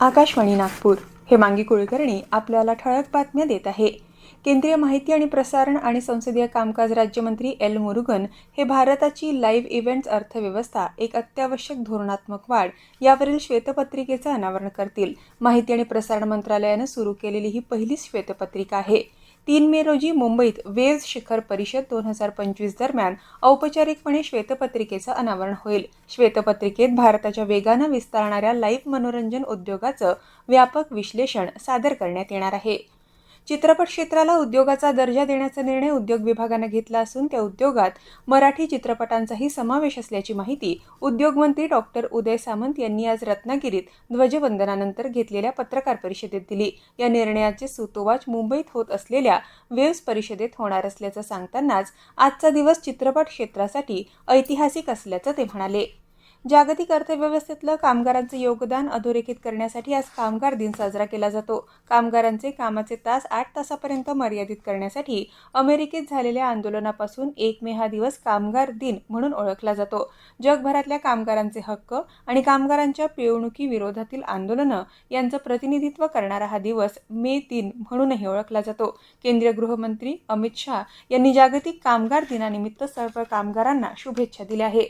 आकाशवाणी नागपूर. हे मांगी कुलकर्णी आपल्याला ठळक बातम्या देत आहे. केंद्रीय माहिती आणि प्रसारण आणि संसदीय कामकाज राज्यमंत्री एल मुरुगन हे भारताची लाईव्ह इव्हेंट्स अर्थव्यवस्था एक अत्यावश्यक धोरणात्मक वाढ यावरील श्वेतपत्रिकेचं अनावरण करतील. माहिती आणि प्रसारण मंत्रालयानं सुरू केलेली ही पहिलीच श्वेतपत्रिका आहे. तीन मे रोजी मुंबईत वेव्ज शिखर परिषद दोन हजार पंचवीस दरम्यान औपचारिकपणे श्वेतपत्रिकेचं अनावरण होईल. श्वेतपत्रिकेत भारताच्या वेगानं विस्तारणाऱ्या लाईव्ह मनोरंजन उद्योगाचं व्यापक विश्लेषण सादर करण्यात येणार आहे. चित्रपट क्षेत्राला उद्योगाचा दर्जा देण्याचा निर्णय उद्योग विभागानं घेतला असून त्या उद्योगात मराठी चित्रपटांचाही समावेश असल्याची माहिती उद्योगमंत्री डॉक्टर उदय सामंत यांनी आज रत्नागिरीत ध्वजवंदनानंतर घेतलेल्या पत्रकार परिषदेत दिली. या निर्णयाचे सुतोवाच मुंबईत होत असलेल्या वेव्स परिषदेत होणार असल्याचं सांगतानाच आजचा दिवस चित्रपट क्षेत्रासाठी ऐतिहासिक असल्याचं ते म्हणाले. जागतिक अर्थव्यवस्थेतलं कामगारांचं योगदान अधोरेखित करण्यासाठी आज कामगार दिन साजरा केला जातो. कामगारांचे कामाचे तास आठ तासापर्यंत मर्यादित करण्यासाठी अमेरिकेत झालेल्या आंदोलनापासून एक मे हा दिवस कामगार दिन म्हणून ओळखला जातो. जगभरातल्या कामगारांचे हक्क आणि कामगारांच्या पिळवणुकी विरोधातील आंदोलनं यांचं प्रतिनिधित्व करणारा हा दिवस मे दिन म्हणूनही ओळखला जातो. केंद्रीय गृहमंत्री अमित शहा यांनी जागतिक कामगार दिनानिमित्त सर्व कामगारांना शुभेच्छा दिल्या आहे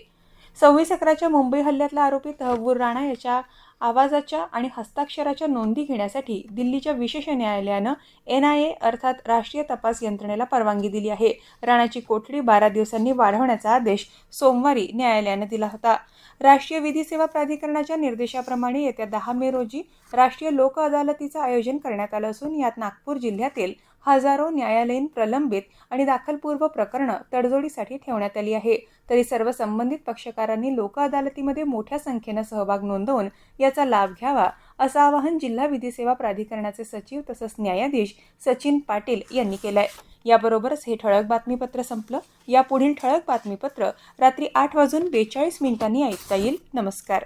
सव्वीस अकराच्या मुंबई हल्ल्यातला आरोपी तहव्वूर राणा याच्या आवाजाच्या आणि हस्ताक्षराच्या नोंदी घेण्यासाठी दिल्लीच्या विशेष न्यायालयानं एन आय ए अर्थात राष्ट्रीय तपास यंत्रणेला परवानगी दिली आहे. राणाची कोठडी बारा दिवसांनी वाढवण्याचा आदेश सोमवारी न्यायालयानं दिला होता. राष्ट्रीय विधी सेवा प्राधिकरणाच्या निर्देशाप्रमाणे येत्या दहा मे रोजी राष्ट्रीय लोक अदालतीचं आयोजन करण्यात आलं असून यात नागपूर जिल्ह्यातील हजारो न्यायालयीन प्रलंबित आणि दाखलपूर्व प्रकरणं तडजोडीसाठी ठेवण्यात आली आहे. तरी सर्व संबंधित पक्षकारांनी लोक अदालतीमध्ये मोठ्या संख्येनं सहभाग नोंदवून याचा लाभ घ्यावा असं आवाहन जिल्हा विधी सेवा प्राधिकरणाचे सचिव तसंच न्यायाधीश सचिन पाटील यांनी केलंय. याबरोबरच हे ठळक बातमीपत्र संपलं. या पुढील ठळक बातमीपत्र रात्री आठ वाजून बेचाळीस मिनिटांनी ऐकता येईल. नमस्कार.